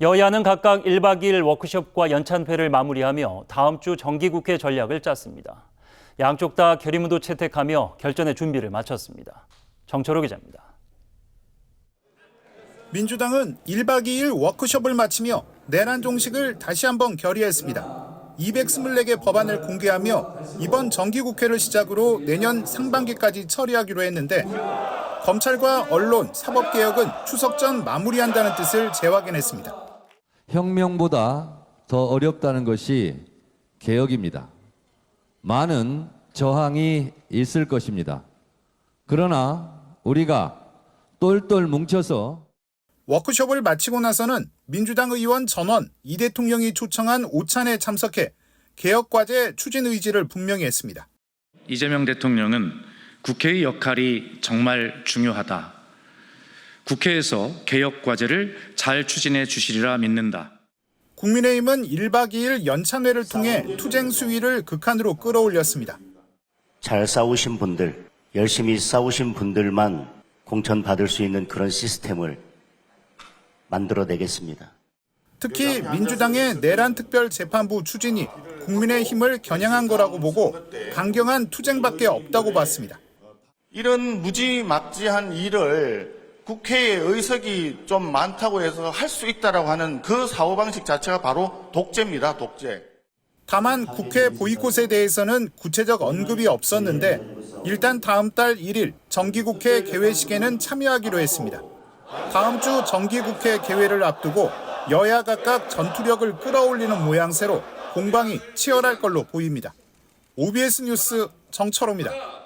여야는 각각 1박 2일 워크숍과 연찬회를 마무리하며 다음 주 정기국회 전략을 짰습니다. 양쪽 다 결의문도 채택하며 결전의 준비를 마쳤습니다. 정철호 기자입니다. 민주당은 1박 2일 워크숍을 마치며 내란 종식을 다시 한번 결의했습니다. 224개 법안을 공개하며 이번 정기국회를 시작으로 내년 상반기까지 처리하기로 했는데 검찰과 언론, 사법개혁은 추석 전 마무리한다는 뜻을 재확인했습니다. 혁명보다 더 어렵다는 것이 개혁입니다. 많은 저항이 있을 것입니다. 그러나 우리가 똘똘 뭉쳐서 워크숍을 마치고 나서는 민주당 의원 전원 이 대통령이 초청한 오찬에 참석해 개혁과제 추진 의지를 분명히 했습니다. 이재명 대통령은 국회의 역할이 정말 중요하다. 국회에서 개혁 과제를 잘 추진해 주시리라 믿는다. 국민의힘은 1박 2일 연찬회를 통해 투쟁 수위를 극한으로 끌어올렸습니다. 잘 싸우신 분들, 열심히 싸우신 분들만 공천 받을 수 있는 그런 시스템을 만들어내겠습니다. 특히 민주당의 내란 특별 재판부 추진이 국민의 힘을 겨냥한 거라고 보고 강경한 투쟁밖에 없다고 봤습니다. 이런 무지막지한 일을 국회에 의석이 좀 많다고 해서 할 수 있다라고 하는 그 사고방식 자체가 바로 독재입니다, 독재. 다만 국회 보이콧에 대해서는 구체적 언급이 없었는데 일단 다음 달 1일 정기국회 개회식에는 참여하기로 했습니다. 다음 주 정기국회 개회를 앞두고 여야 각각 전투력을 끌어올리는 모양새로 공방이 치열할 걸로 보입니다. OBS 뉴스 정철호입니다.